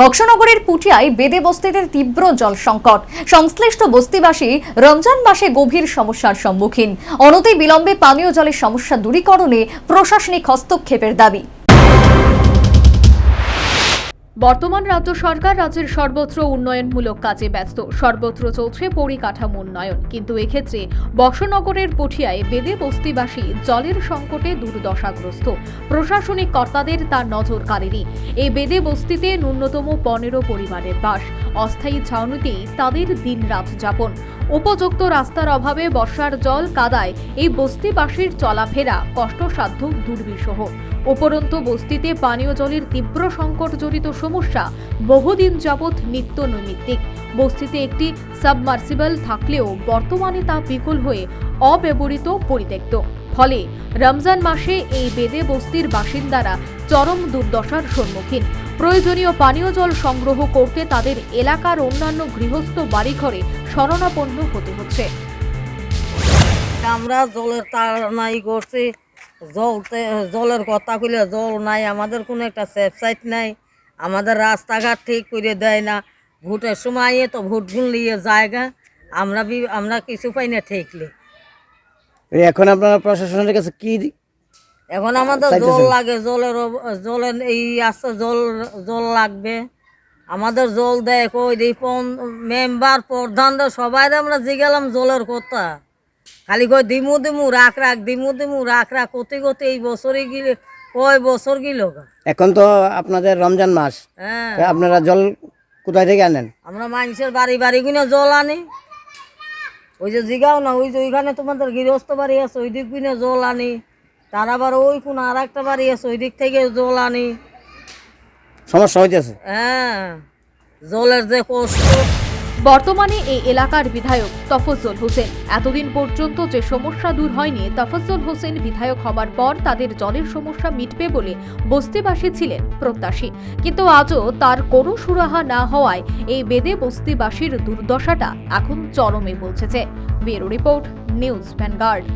বক্সনগরের পুটিয়ায় বেদে বস্তিতে তীব্র জল সংকট। সংশ্লিষ্ট বস্তিবাসী রমজান মাসে গভীর সমস্যার সম্মুখীন। অনতি বিলম্বে পানীয় জলের সমস্যা দূরীকরণে প্রশাসনিক হস্তক্ষেপের দাবি। বর্তমান রাজ্য সরকার রাজ্যের সর্বত্র উন্নয়নমূলক কাজে ব্যস্ত। সর্বত্র চলছে পরিকাঠামো উন্নয়ন। কিন্তু এক্ষেত্রে বক্সনগরের পটিয়ায় বেদে বস্তিবাসী জলের সংকটে দুর্দশাগ্রস্ত। প্রশাসনিক কর্তাদের তার নজর কাড়েনি। এই বেদে বস্তিতে ন্যূনতম পনেরো পরিবারের বাস। অস্থায়ী ছাউনিতেই তাদের দিনরাত যাপন। উপযুক্ত রাস্তার অভাবে বর্ষার জল কাদায় এই বস্তিবাসীর চলাফেরা কষ্টসাধ্য, দুর্বিষহ। উপরন্তু বস্তিতে পানীয় জলের তীব্র সংকট জড়িত সমস্যা বহুদিন যাবৎ নিত্য নৈমিত্তিক। বস্তিতে একটি সাবমার্সিবল থাকলেও বর্তমানে তা বিকল হয়ে অব্যবহৃত পরিত্যক্ত। ফলে রমজান মাসে এই বেদে বস্তির বাসিন্দারা চরম দুর্দশার সম্মুখীন। প্রয়োজনীয় পানীয় জল সংগ্রহ করতে তাদের এলাকার অন্যান্য গৃহস্থ বাড়িঘরে শরণাপন্ন হতে হচ্ছে। আমরা জলের তার নাই করছি। জলতে জলের কথা কইলে জল নাই আমাদের কোনো একটা সেফ সাইট নাই। আমাদের রাস্তাঘাট ঠিক করে দেয় না। ভোটের সময় তো ভোট গুনলিয়ে জায়গা। আমরা বি- আমরা কিছু পাই না ঠিকলে। এখন আপনারা প্রশাসনের কাছে কি এখন আমাদের জল লাগে জলের জলের এই আসতে জল জল লাগবে। আমাদের জল দেয় কই দিই মেম্বার প্রধান সবাই আমরা জিগেলাম জলের কথা। খালি কই দিমু দিমু রাখ রাখ দিমু দিমু রাখ রাখ কতে কতে এই বছরে গিলে কয় বছর গিল। এখন তো আপনাদের রমজান মাস। হ্যাঁ। আপনারা জল কোথায় থেকে আনেন? আমরা মানুষের বাড়ি বাড়ি কিনে জল আনি। ওই যে জিগাও না ওই যে ওইখানে তোমাদের গৃহস্থ বাড়ি আছে ওই দিক কিনে জল আনি। তার আবার ওই কোন আর একটা বাড়ি আছে ওই দিক থেকে জল আনি। সমস্যা হইতেছে। হ্যাঁ জলের যে কষ্ট। বর্তমানে এই এলাকার বিধায়ক তফজ্জল হোসেন। এতদিন পর্যন্ত যে সমস্যা দূর হয়নি তফজ্জল হোসেন বিধায়ক হবার পর তাদের জলের সমস্যা মিটবে বলে বস্তিবাসী ছিলেন প্রত্যাশী। কিন্তু আজও তার কোনো সুরাহা না হওয়ায় এই বেদে বস্তিবাসীর দুর্দশাটা এখন চরমে পৌঁছেছে। Bureau report News Vanguard.